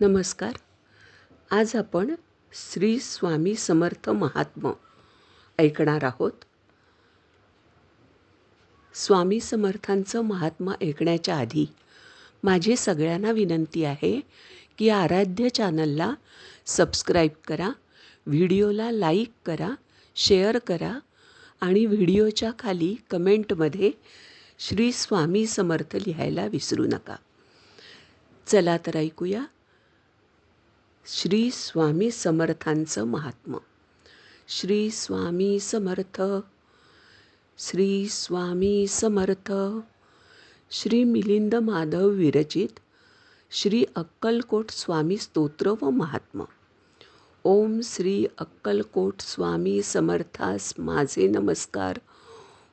नमस्कार. आज आपण श्री स्वामी समर्थ महात्म ऐकणार आहोत. स्वामी समर्थांचं महात्मा ऐकण्याच्या आधी माझी सगळ्यांना विनंती आहे की आराध्य चॅनलला सबस्क्राईब करा व्हिडिओला लाईक करा शेअर करा आणि व्हिडिओच्या खाली कमेंटमध्ये श्री स्वामी समर्थ लिहायला विसरू नका. चला तर ऐकूया श्री स्वामी समर्थांचं महात्म. श्री स्वामी समर्थ. श्री स्वामी समर्थ. श्री मिलिंद माधव विरचित. श्री अक्कलकोट स्वामी स्तोत्र व महात्मा. ओम श्री अक्कलकोट स्वामी समर्थास माझे नमस्कार.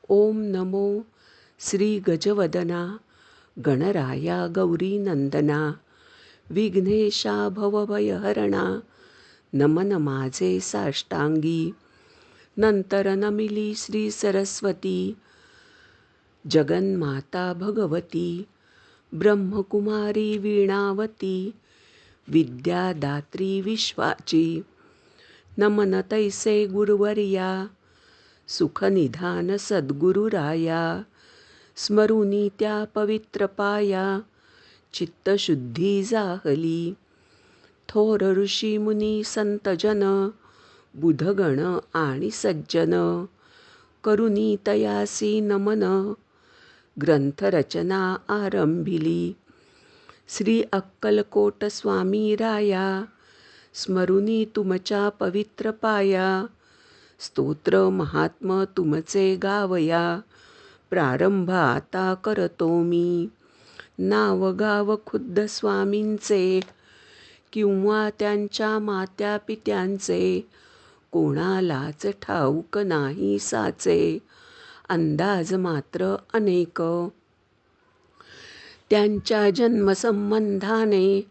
ओम नमो श्री गजवदना. गणराया गौरी नंदना. विघ्नेशा भवभयहरणा। नमन माझे साष्टांगी। नंतर नमिली श्री सरस्वती। जगन्माता भगवती। ब्रह्मकुमारी वीणावती। विद्यादात्री विश्वाची। नमन तैसे गुरुवर्या। सुखनिधान सद्गुरुराया। स्मरुनी त्या पवित्र पाया। चित्तशुद्धी जाहली. थोर ऋषी मुनी संतजन बुधगण आणि सज्जन करुनी तयासी नमन ग्रंथरचना आरंभिली. श्री अक्कलकोट स्वामी राया स्मरुनी तुमच्या पवित्र पाया स्तोत्र महात्म तुमचे गावया प्रारंभ आता करतो मी. नाव गाव खुद्द स्वामींचे किंवा त्यांच्या मात्या पित्यांचे कोणालाच ठाऊक नाही साचे. अंदाज मात्र अनेक. त्यांच्या जन्मसंबंधाने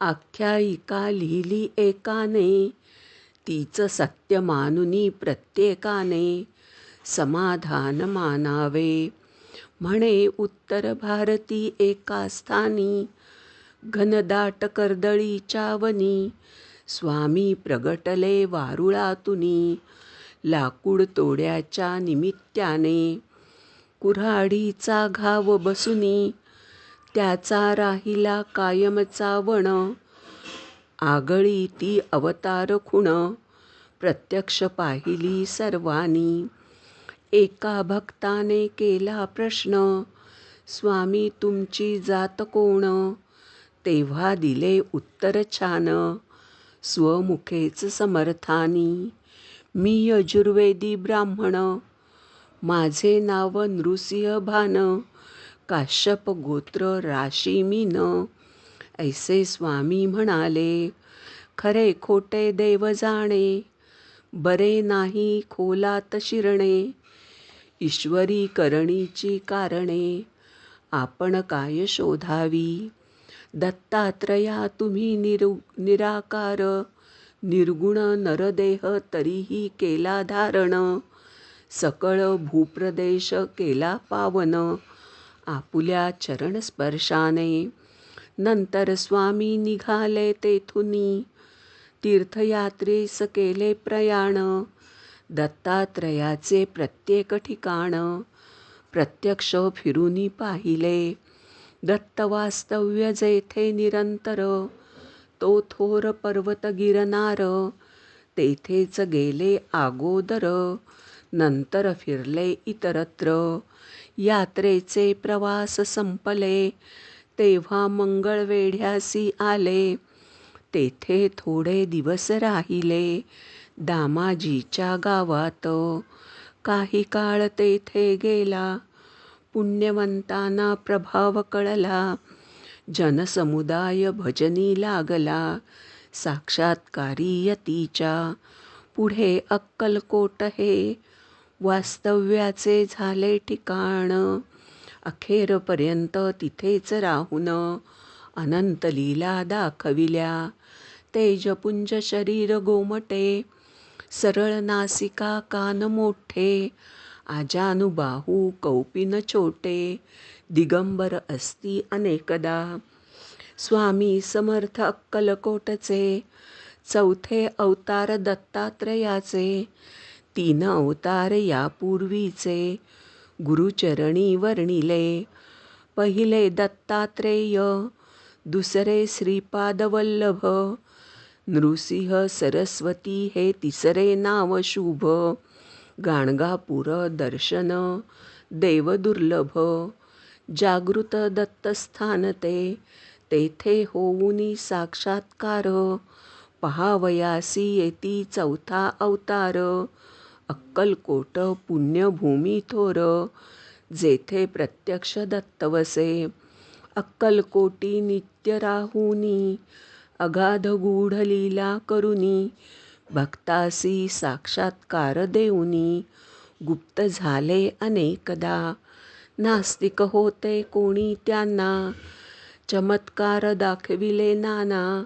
आख्यायिका लिहिली एकाने. तीच सत्य मानुनी प्रत्येकाने समाधान मानावे. म्हणे उत्तर भारती एका स्थानी घनदाट कर्दळीच्या वनी स्वामी प्रगटले वारुळातुनी लाकूड तोड्याच्या निमित्याने कुऱ्हाडीचा घाव बसुनी त्याचा राहिला कायमचा वण आगळी ती अवतार खुण प्रत्यक्ष पाहिली सर्वांनी एका भक्ताने केला प्रश्न स्वामी तुमची जात कोण? तेव्हा दिले उत्तर छान स्वमुखेच समर्थानी मी यजुर्वेदी ब्राह्मण माझे नाव नृसिंह भान काश्यप गोत्र राशी मीन. ऐसे स्वामी म्हणाले खरे खोटे देव जाणे बरे नाही खोलात शिरणे ईश्वरी करणीची कारणे. आपण काय शोधावी? दत्तात्रया तुम्ही निरु निराकार. निर्गुण नरदेह तरीही केला धारण. सकळ भूप्रदेश केला पावन. आपुल्या चरणस्पर्शाने. नंतर स्वामी निघाले तेथुनी. तीर्थयात्रेस केले प्रयाण. दत्तात्रयाचे प्रत्येक ठिकाण प्रत्यक्ष फिरूनी पाहिले. दत्त वास्तव्य जेथे निरंतर तो थोर पर्वत गिरनार तेथेच गेले आगोदर नंतर फिरले इतरत्र. यात्रेचे प्रवास संपले तेव्हा मंगळवेढ्यासी आले. तेथे थोडे दिवस राहिले दामाजीच्या गावात. काही काळ तेथे गेला. पुण्यवंतांना प्रभाव कळला. जनसमुदाय भजनी लागला. साक्षात्कारी यतीच्या पुढे अक्कलकोट हे वास्तव्याचे झाले ठिकाण. अखेरपर्यंत तिथेच राहून अनंत लीला दाखविल्या. तेजपुंज शरीर गोमटे सरळ नासिका कान मोठे आजानुबाहू कौपिन छोटे दिगंबर असती अनेकदा. स्वामी समर्थ अक्कलकोटचे चौथे अवतार दत्तात्रयाचे तीन अवतार यापूर्वीचे गुरुचरणी वर्णिले. पहिले दत्तात्रेय दुसरे श्रीपादवल्लभ नृसिंह सरस्वती हे तिसरे नाव शुभ. गाणगापूर दर्शन देवदुर्लभ जागृत दत्तस्थान ते तेथे होऊनी साक्षात्कार. पहावयासी येती चौथा अवतार. अक्कलकोट पुण्यभूमी थोर जेथे प्रत्यक्ष दत्तवसे अक्कलकोटी नित्य राहुनी अगाध गूढ लीला करुनी भक्तासी साक्षात्कार देऊनी. गुप्त झाले अनेकदा नास्तिक होते कोणी त्यांना. चमत्कार दाखविले नाना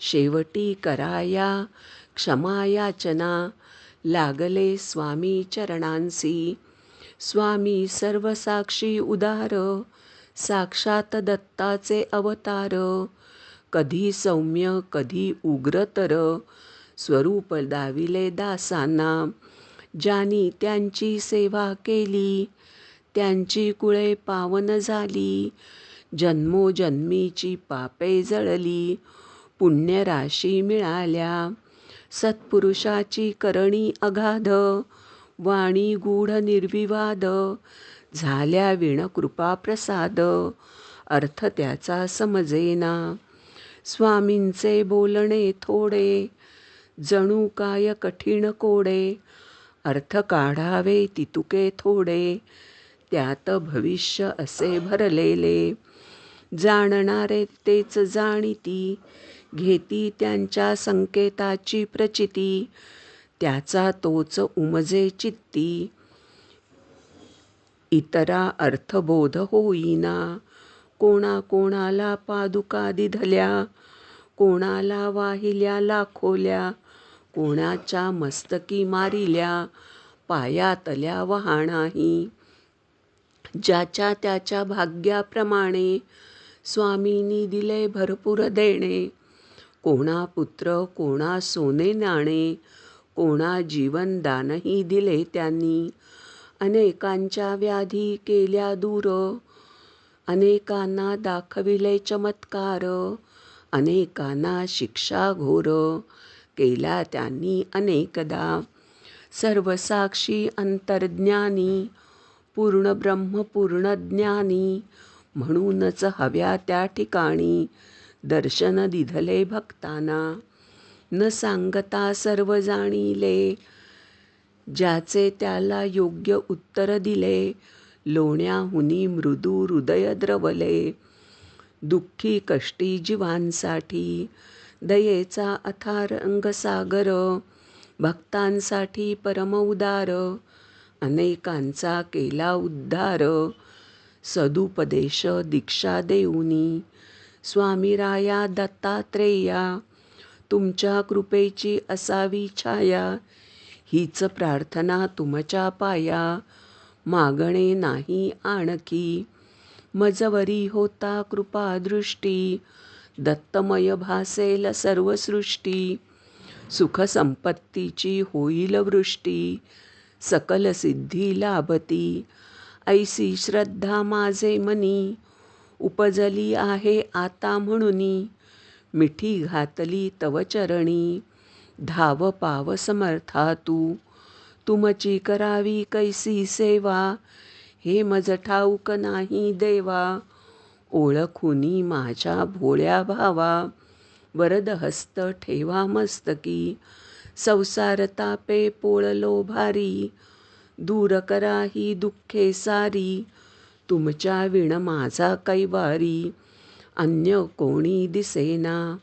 शेवटी कराया क्षमायाचना. लागले स्वामी चरणांसी स्वामी सर्वसाक्षी उदार. साक्षात दत्ताचे अवतार कधी सौम्य कधी उग्रतर. स्वरूप दाविले दासांना. ज्यांनी त्यांची सेवा केली त्यांची कुळे पावन झाली. जन्मोजन्मीची पापे जळली पुण्यराशी मिळाल्या. सत्पुरुषाची करणी अगाध वाणी गूढ निर्विवाद. झाल्या विण कृपा प्रसाद अर्थ त्याचा समजेना. स्वामींचे बोलणे थोडे जणू काय कठीण कोडे अर्थ काढावे तितुके थोडे त्यात भविष्य असे भरलेले. जाणणारे तेच जाणीती घेती त्यांच्या संकेताची प्रचिती त्याचा तोच उमजे चित्ती. इतरा अर्थबोध होईना कोणा कोणाला पादुका दिधल्या कोणाला वाहिल्या लाखोल्या कोणाच्या मस्तकी मारिल्या पायातल्या वहाणाही. ज्याच्या त्याच्या भाग्याप्रमाणे स्वामींनी दिले भरपूर देणे कोणा पुत्र कोणा सोने नाणे कोणा जीवनदानही दिले त्यांनी. अनेकांच्या व्याधी केल्या दूर अनेकांना दाखविले चमत्कार अनेकांना शिक्षा घोर केला त्यांनी अनेकदा. सर्वसाक्षी अंतर्ज्ञानी पूर्ण ब्रह्म पूर्ण ज्ञानी म्हणूनच हव्या त्या ठिकाणी दर्शन दिधले भक्तांना. न सांगता सर्व जाणीले ज्याचे त्याला योग्य उत्तर दिले लोण्याहुनी मृदू हृदय द्रवले दुःखी कष्टी जीवांसाठी दयेचा अथारंगसागर भक्तांसाठी भक्तांसाठी परमउदार अनेकांचा केला उद्धार सदुपदेश दीक्षा देऊनी स्वामी राया दत्तात्रेया तुमच्या कृपेची असावी छाया हीच प्रार्थना तुमच्या पाया मागणे नाही आणखी. मजवरी होता कृपादृष्टी दत्तमय भासेल सर्व सृष्टी सुखसंपत्तीची होईल वृष्टी सकल सिद्धी लाभती. ऐसी श्रद्धा माझे मनी उपजली आहे आता म्हणूनी. मिठी घातली तव चरणी धाव पाव समर्था तू. तुमची करावी कैसी सेवा? हे मज ठाऊक नाही देवा. ओळखुनी माझ्या भोळ्या भावा. वरद हस्त ठेवा मस्तकी. संसार तापे पोळलो भारी. दूर करा ही दुःखे सारी. तुमच्या विण माझा कैवारी. अन्य कोणी दिसेना.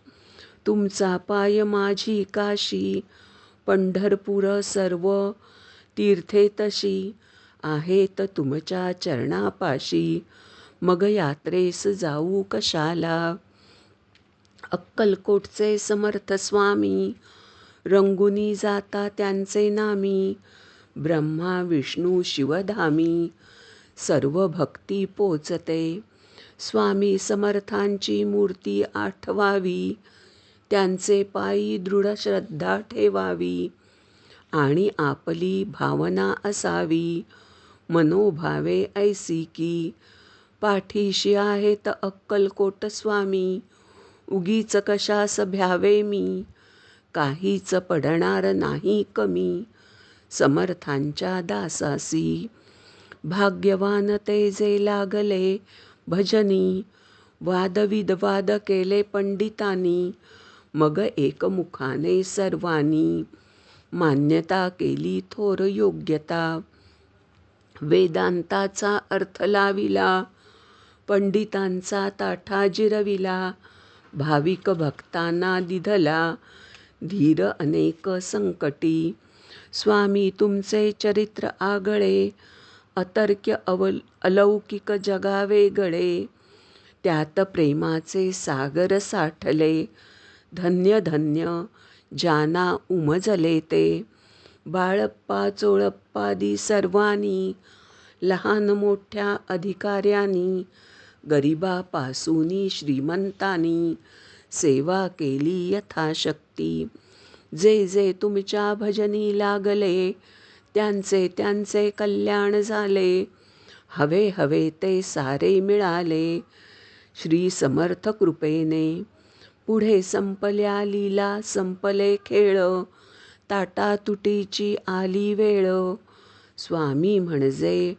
तुमचा पाय माझी काशी. पंढरपूर सर्व तीर्थे तशी आहेत तुमच्या चरणापाशी. मग यात्रेस जाऊ कशाला? अक्कलकोटचे समर्थ स्वामी रंगुनी जाता त्यांचे नामी. ब्रह्मा विष्णू शिवधामी सर्व भक्ती पोचते. स्वामी समर्थांची मूर्ती आठवावी त्यांचे पायी दृढ श्रद्धा ठेवावी. आणि आपली भावना असावी. मनोभावे ऐसी की पाठीशी आहेत अक्कलकोट स्वामी. उगीच कशास भ्यावे मी? काहीच पडणार नाही कमी. समर्थांच्या दासासी. भाग्यवान ते जे लागले भजनी. वादविदवाद केले पंडितांनी. मग एकमुखाने सर्वांनी. मान्यता केली थोर योग्यता. वेदांताचा अर्थ लाविला पंडितांचा ताठा जिरविला भाविक भक्तांना दिधला धीर अनेक संकटी. स्वामी तुमचे चरित्र आगळे अतर्क्य अवल अलौकिक जगा वेगळे त्यात प्रेमाचे सागर साठले धन्य धन्य ज्याना उमजले ते. बाळप्पा चोळप्पादी सर्वांनी लहान मोठ्या अधिकाऱ्यांनी गरिबापासून श्रीमंतांनी सेवा केली यथाशक्ती. जे जे तुमच्या भजनी लागले त्यांचे त्यांचे कल्याण झाले. हवे हवे ते सारे मिळाले. श्री समर्थ कृपेने पुढे संपल्या लीला संपले खेळ ताटातुटीची आली वेळ. स्वामी म्हणजे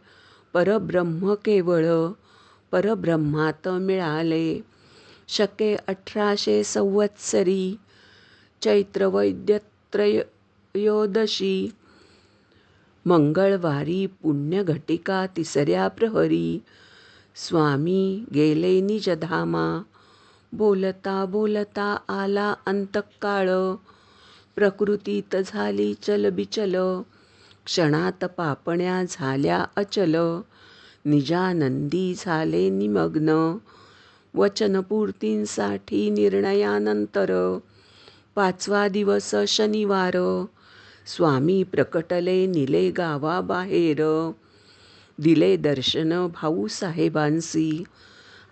परब्रह्म केवळ परब्रह्मात मिळाले. शके अठराशे संवत्सरी चैत्रवैद्यत्रयोदशी मंगळवारी पुण्यघटिका तिसऱ्या प्रहरी. स्वामी गेले निजधामा बोलता बोलता आला अंतकाळ. प्रकृतीत झाली चलबिचल क्षणात पापण्या झाल्या अचल. निजानंदी झाले निमग्न. वचनपूर्तींसाठी निर्णयानंतर. पाचवा दिवस शनिवार. स्वामी प्रकटले निले गावाबाहेर. दिले दर्शन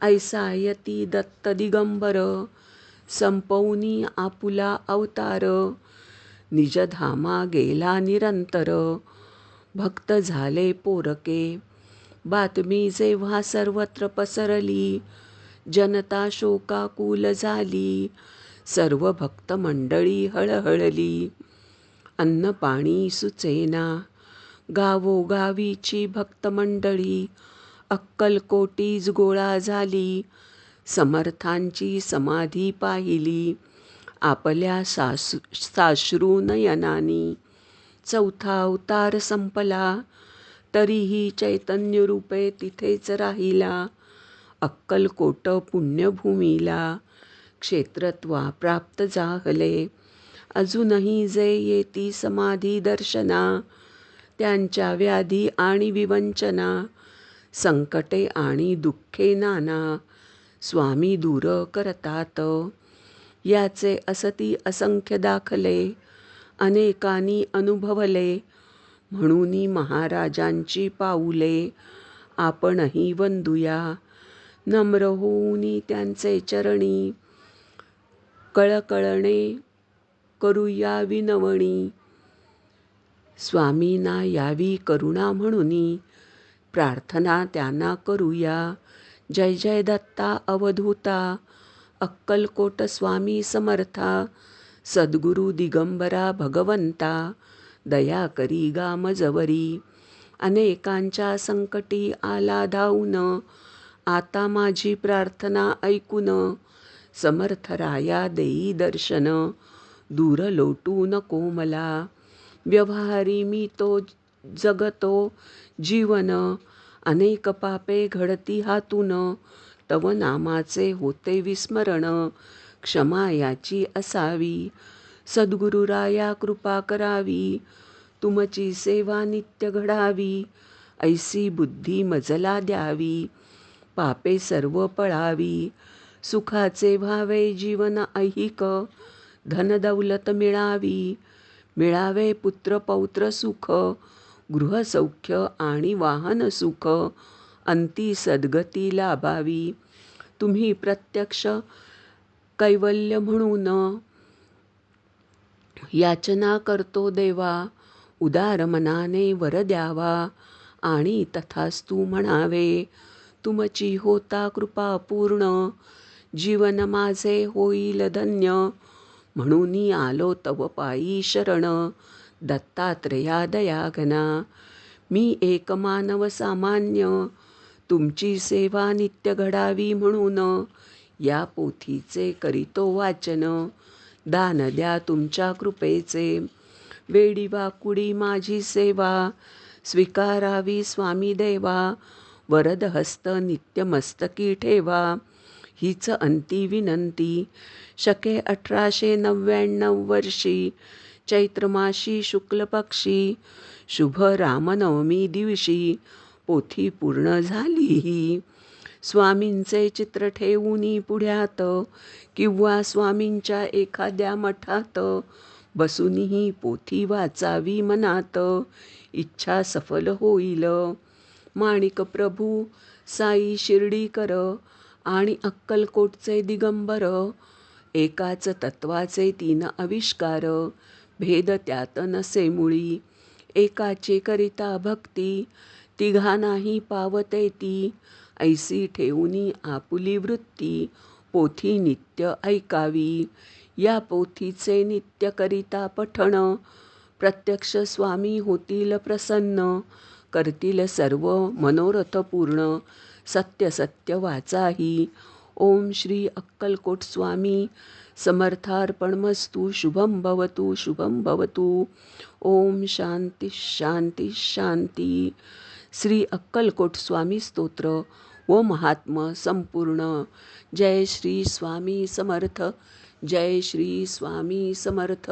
ऐसा ऐसायती दत्त दिगंबर संपवनी आपुला अवतार निजधामा गेला निरंतर भक्त झाले पोरके बातमी जेव्हा सर्वत्र पसरली जनता शोकाकुल झाली सर्व भक्त मंडळी हळहळली अन्न पाणी सुचेना गावोगावीची भक्तमंडळी अक्कलकोटीज गोळा झाली. समर्थांची समाधी पाहिली. आपल्या सासू साश्रू नयनानी चौथा अवतार संपला. तरीही चैतन्यरूपे तिथेच राहिला. अक्कलकोट पुण्यभूमीला क्षेत्रत्वा प्राप्त जाहले अजूनही जे येती समाधी दर्शना त्यांच्या व्याधी आणि विवंचना संकटे आणि दुःखे नाना स्वामी दूर करतात. याचे असती असंख्य दाखले अनेकानी अनुभवले म्हणून महाराजांची पाऊले आपणही वंदूया. नम्र होऊन त्यांचे चरणी कळकळणे करूया विनवणी. स्वामींना यावी करुणा म्हणून प्रार्थना त्यांना करूया. जय जय दत्ता अवधूता. अक्कलकोट स्वामी समर्था. सद्गुरु दिगंबरा भगवंता. दया करी गामजवरी अनेकांच्या संकटी आला धावून. आता माझी प्रार्थना ऐकून. समर्थराया देई दर्शन. दूर लोटू नको मला. व्यवहारी मी तो जगतो जीवन अनेक पापे घडती हातून. तव नामाचे होते विस्मरण क्षमा याची असावी. सद्गुरुराया कृपा करावी तुमची सेवा नित्य घडावी. ऐसी बुद्धी मजला द्यावी पापे सर्व पळावी. सुखाचे व्हावे जीवन ऐहिक धनदौलत मिळावी. मिळावे पुत्र पौत्र सुख गृहसौख्य आणि वाहन सुख अंती सद्गती लाभावी तुम्ही प्रत्यक्ष कैवल्य म्हणून याचना करतो देवा. उदार मनाने वर द्यावा आणि तथास्तू म्हणावे तुमची होता कृपा पूर्ण जीवन माझे होईल धन्य. म्हणून आलो तव पायी शरण. दत्तात्रेया दयाघना मी एक मानव सामान्य तुमची सेवा नित्य घडावी म्हणून या पोथीचे करीतो वाचन. दान द्या तुमच्या कृपेचे. वेडी वाकुडी माझी सेवा स्वीकारावी स्वामी देवा. वरद हस्त नित्य मस्तकी ठेवा. हीच अंती विनंती. शके अठराशे नव्याण्णव वर्षी चैत्रमाशी शुक्ल पक्षी शुभ रामनवमी दिवशी पोथी पूर्ण झालीही स्वामींचे चित्र ठेवूनी पुढ्यात किंवा स्वामींच्या एखाद्या मठात बसूनही पोथी वाचावी मनात. इच्छा सफल होईल. माणिक प्रभू साई शिर्डीकर आणि अक्कलकोटचे दिगंबर एकाच तत्वाचे तीन आविष्कार भेद त्यात नसे मुळी. एकाचे करिता भक्ती तिघांनाही पावते ती. ऐसी ठेवूनी आपुली वृत्ती पोथी नित्य ऐकावी. या पोथीचे नित्य करिता पठण प्रत्यक्ष स्वामी होतील प्रसन्न करतील सर्व मनोरथ पूर्ण. सत्य सत्य वाचाही. ओम श्री अक्कलकोट स्वामी समर्थार्पणमस्तु शुभम भवतु शुभम भवतु। ओम शांती शांती शांती। श्री अक्कलकोट स्वामी स्तोत्र। व महात्म संपूर्ण। जय श्री स्वामी समर्थ। जय श्री स्वामी समर्थ।